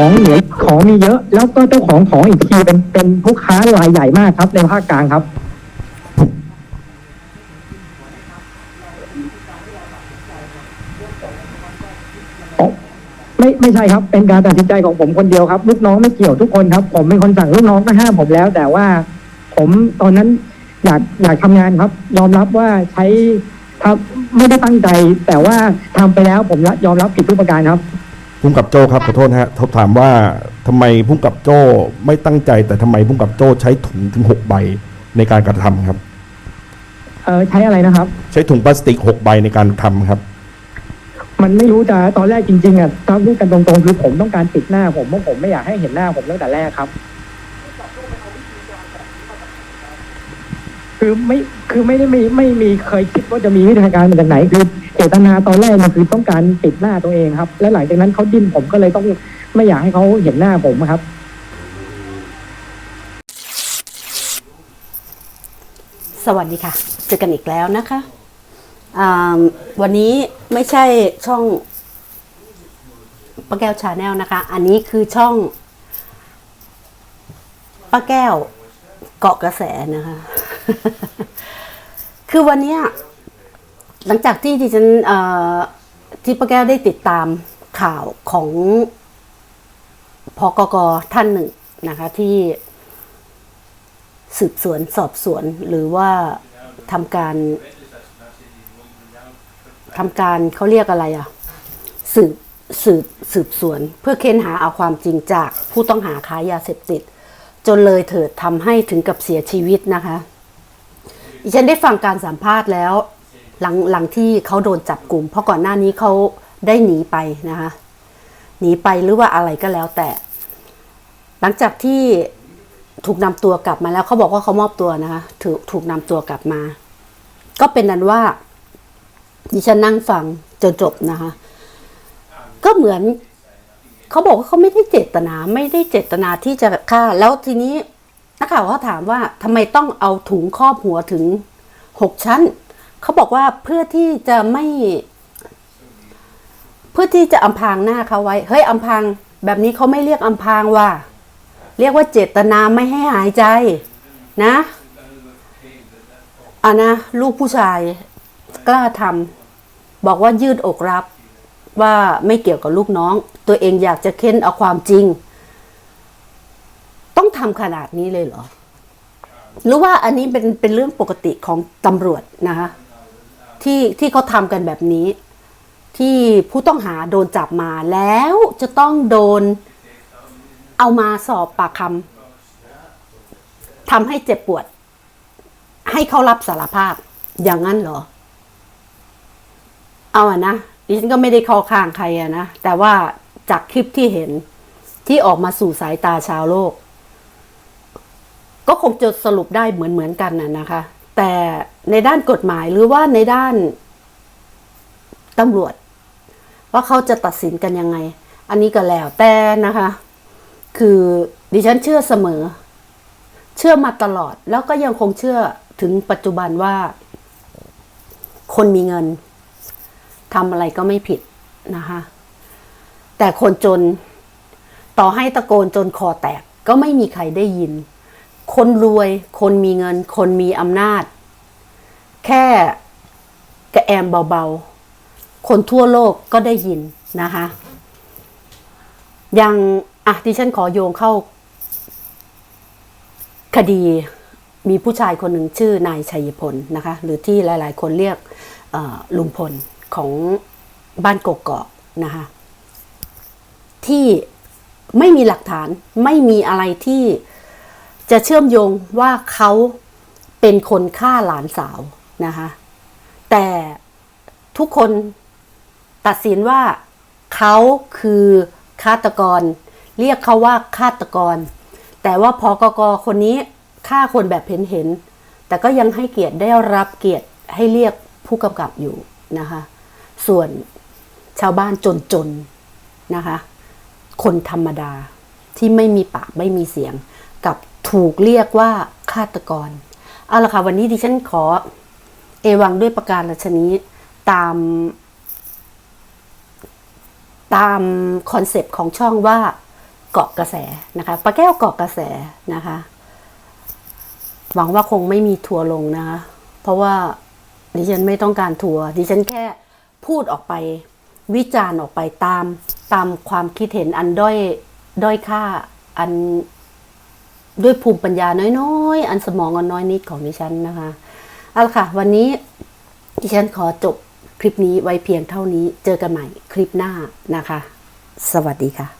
ของเหลือของมีเยอะ แล้วก็เจ้าของของอีกทีเป็นเป็นผู้ค้ารายใหญ่มากครับ ในภาคกลางครับอ๋อไม่ไม่ใช่ครับ เป็นการตัดสินใจของผมคนเดียวครับลูกน้องไม่เกี่ยวทุกคนครับ ผมเป็นคนสั่งลูกน้องก็ห้ามผมแล้ว แต่ว่าผมตอนนั้นอยากอยากทำงานครับ ยอมรับว่าใช้ครับไม่ได้ตั้งใจ แต่ว่าทำไปแล้วผมยอมรับผิดทุกประการครับ พุ่มกับโจ้ครับขอโทษนะฮะทบถามว่าทำไมพุ่มกับโจ้ไม่ตั้งใจ แต่ทำไมพุ่มกับโจ้ใช้ถุงถึงหกใบในการกระทำครับ เออใช้อะไรนะครับ ใช้ถุงพลาสติกหกใบในการทำครับ มันไม่รู้จะตอนแรกจริงๆอะถ้าพูดกันตรงๆคือผมต้องการปิดหน้าผมเพราะผมไม่อยากให้เห็นหน้าผมตั้งแต่แรกครับ คือไม่คือไม่ได้ไม่ไม่มีเคยคิดว่าจะมีวิธีการมาจากไหนคือเจตนาตอนแรกมันคือต้องการปิดหน้าตัวเองครับ และหลังจากนั้นเขาดิ้นผมก็เลยต้องไม่อยากให้เขาเห็นหน้าผมครับ สวัสดีค่ะ เจอกันอีกแล้วนะคะ วันนี้ไม่ใช่ช่องป้าแก้วชาแนลนะคะ อันนี้คือช่องป้าแก้วเกาะกระแสนะคะ คือวันนี้ หลังจากที่ดิฉันที่ป้าแก้วได้ติดตามข่าวของพกกท่านหนึ่งนะคะที่สืบสวนสอบสวนหรือว่าทำการทำการเขาเรียกอะไรอะสืบสืบสืบสวน เพื่อเค้นหาเอาความจริงจากผู้ต้องหาค้ายาเสพติด จนเลยเถิดทำให้ถึงกับเสียชีวิตนะคะดิฉันได้ฟังการสัมภาษณ์แล้ว หลังหลังที่เขาโดนจับกลุ่ม เพราะก่อนหน้านี้เขาได้หนีไปนะคะ หนีไปหรือว่าอะไรก็แล้วแต่ หลังจากที่ถูกนำตัวกลับมาแล้วเขาบอกว่าเขามอบตัวนะคะถูกถูกนำตัวกลับมา ก็เป็นนั้นว่า ดิฉันนั่งฟังจนจบนะคะ ก็เหมือนเขาบอกว่าเขาไม่ได้เจตนาไม่ได้เจตนาที่จะฆ่า แล้วทีนี้นักข่าวเขาถามว่าทำไมต้องเอาถุงครอบหัวถึงหกชั้น เขาบอกว่าเพื่อที่จะไม่ เพื่อที่จะอำพรางหน้าเขาไว้ เฮ้ยอำพรางแบบนี้เขาไม่เรียกอำพรางว่า เรียกว่าเจตนาไม่ให้หายใจ นะอะนะลูกผู้ชายกล้าทำบอกว่ายืดอกรับว่าไม่เกี่ยวกับลูกน้อง ตัวเองอยากจะเค้นเอาความจริง ต้องทำขนาดนี้เลยเหรอ หรือว่าอันนี้เป็นเป็นเรื่องปกติของตำรวจนะคะ ที่ที่เขาทำกันแบบนี้ ที่ผู้ต้องหาโดนจับมาแล้วจะต้องโดนเอามาสอบปากคำทำให้เจ็บปวด ให้เขารับสารภาพอย่างนั้นเหรอ เอาอะนะดิฉันก็ไม่ได้เข้าข้างใครอะนะ แต่ว่าจากคลิปที่เห็นที่ออกมาสู่สายตาชาวโลก ก็คงจะสรุปได้เหมือนเหมือนกันน่ะนะคะ แต่ในด้านกฎหมายหรือว่าในด้านตำรวจ ว่าเขาจะตัดสินกันยังไง อันนี้ก็แล้วแต่นะคะ คือดิฉันเชื่อเสมอ เชื่อมาตลอด แล้วก็ยังคงเชื่อถึงปัจจุบันว่า คนมีเงินทำอะไรก็ไม่ผิดนะคะ แต่คนจนต่อให้ตะโกนจนคอแตกก็ไม่มีใครได้ยิน คนรวย คนมีเงิน คนมีอำนาจ แค่กระแอมเบาๆ คนทั่วโลกก็ได้ยินนะคะยังอะดิฉันขอโยงเข้า คดีมีผู้ชายคนหนึ่งชื่อนายชัยพลนะคะ หรือที่หลาย ๆ คนเรียกลุงพลของบ้านกกอกนะคะที่ไม่มีหลักฐานไม่มีอะไรที่ จะเชื่อมโยงว่าเขาเป็นคนฆ่าหลานสาวนะคะแต่ทุกคนตัดสินว่าเขาคือฆาตกร เรียกเขาว่าฆาตกร แต่ว่าพอกกคนนี้ฆ่าคนแบบเห็นเห็น แต่ก็ยังให้เกียรติได้รับเกียรติให้เรียกผู้กำกับอยู่นะคะส่วนชาวบ้านจนๆนะคะ คนธรรมดาที่ไม่มีปากไม่มีเสียงกับ ถูกเรียกว่าฆาตกร เอาละค่ะวันนี้ดิฉันขอ เอวังด้วยประการราชนี้ตาม ตามคอนเซปต์ของช่องว่าเกาะกระแสนะคะป้าแก้วเกาะกระแสนะคะ หวังว่าคงไม่มีทัวร์ลงนะคะ เพราะว่าดิฉันไม่ต้องการทัวร์ดิฉันแค่พูดออกไป วิจารณ์ออกไปตามตามความคิดเห็นอันด้อยด้อยค่าอัน ด้วยภูมิปัญญาน้อยๆ อันสมองอันน้อยนิดของดิฉันนะคะเอาละค่ะ วันนี้ดิฉันขอจบคลิปนี้ไว้เพียงเท่านี้ เจอกันใหม่คลิปหน้านะคะ สวัสดีค่ะ